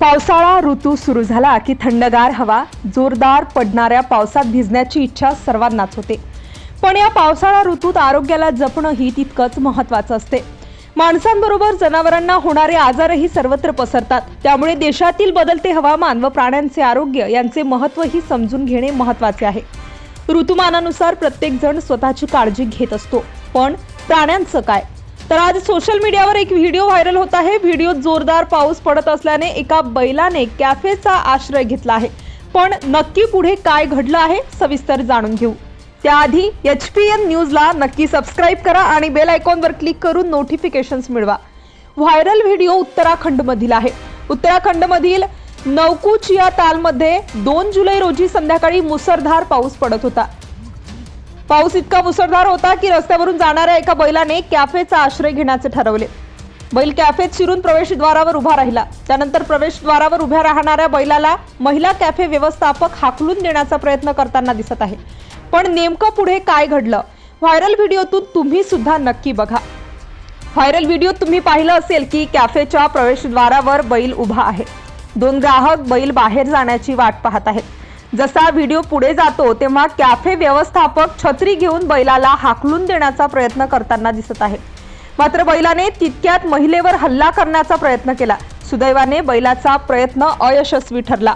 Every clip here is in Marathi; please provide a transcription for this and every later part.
पावसाळा ऋतू सुरू झाला की थंडगार हवा जोरदार पडणाऱ्या पावसात भिजण्याची इच्छा सर्वांनाच होते. पण या पावसाळा ऋतूत आरोग्याला जपणंही तितकंच महत्त्वाचं असते. माणसांबरोबर जनावरांना होणारे आजारही सर्वत्र पसरतात. त्यामुळे देशातील बदलते हवामान व प्राण्यांचे आरोग्य यांचे महत्त्वही समजून घेणे महत्त्वाचे आहे. ऋतुमानानुसार प्रत्येकजण स्वतःची काळजी घेत असतो. पण प्राण्यांचं काय? तर आज सोशल मीडियावर एक व्हिडिओ व्हायरल होत आहे. व्हिडिओत जोरदार पाऊस पडत असल्याने एका बैलाने कॅफेचा आश्रय घेतला आहे. पण नक्की पुढे काय घडलं आहे सविस्तर जाणून घेऊ. त्याआधी एच पी एन न्यूजला नक्की सबस्क्राईब करा आणि बेल आयकॉनवर क्लिक करून नोटिफिकेशन्स मिळवा. व्हायरल व्हिडिओ उत्तराखंडमधील आहे. उत्तराखंडमधील नौकुच या तालमध्ये दोन जुलै रोजी संध्याकाळी मुसळधार पाऊस पडत होता. पाऊस इतका मुसळधार होता की रस्त्यावरून जाणाऱ्या एका बैलाने कॅफेचा आश्रय घेण्याचे ठरवले. बैल कॅफेत शिरून प्रवेशद्वारावर उभा राहिला. त्यानंतर प्रवेशद्वारावर उभ्या राहणाऱ्या बैलाला महिला कॅफे व्यवस्थापक हाकलून देण्याचा प्रयत्न करताना दिसत आहे. पण नेमकं पुढे काय घडलं? व्हायरल व्हिडिओतून तुम्ही सुद्धा नक्की बघा. व्हायरल व्हिडिओ तुम्ही पाहिलं असेल की कॅफेच्या प्रवेशद्वारावर बैल उभा आहे. दोन ग्राहक बैल बाहेर जाण्याची वाट पाहत आहेत. जसा व्हिडिओ पुढे जातो तेव्हा कॅफे व्यवस्थापक छत्री घेऊन बैलाला हाकलून देण्याचा प्रयत्न करताना दिसत आहे. मात्र बैलाने तितक्यात महिलेवर हल्ला करण्याचा प्रयत्न केला. सुदैवाने बैलाचा प्रयत्न अयशस्वी ठरला.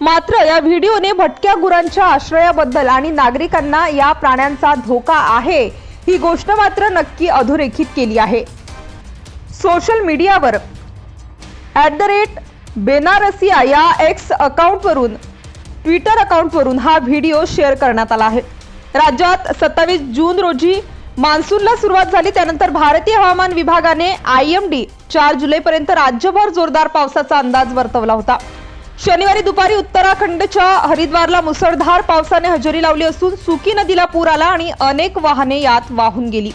मात्र या व्हिडिओने भटक्या गुरांच्या आश्रयाबद्दल आणि नागरिकांना या प्राण्यांचा धोका आहे ही गोष्ट मात्र नक्की अधोरेखित केली आहे. सोशल मीडियावर ॲट द रेट बेनारसिया या एक्स अकाउंटवरून ट्विटर अकाउंटवरून हा व्हिडिओ शेअर करण्यात आला आहे. राज्यात सत्तावीस जून रोजी मान्सूनला सुरुवात झाली. त्यानंतर भारतीय हवामान विभागाने आय एम डी चार जुलैपर्यंत राज्यभर जोरदार पावसाचा अंदाज वर्तवला होता. शनिवारी दुपारी उत्तराखंडच्या हरिद्वारला मुसळधार पावसाने हजेरी लावली असून सुकी नदीला पूर आला आणि अनेक वाहने यात वाहून गेली.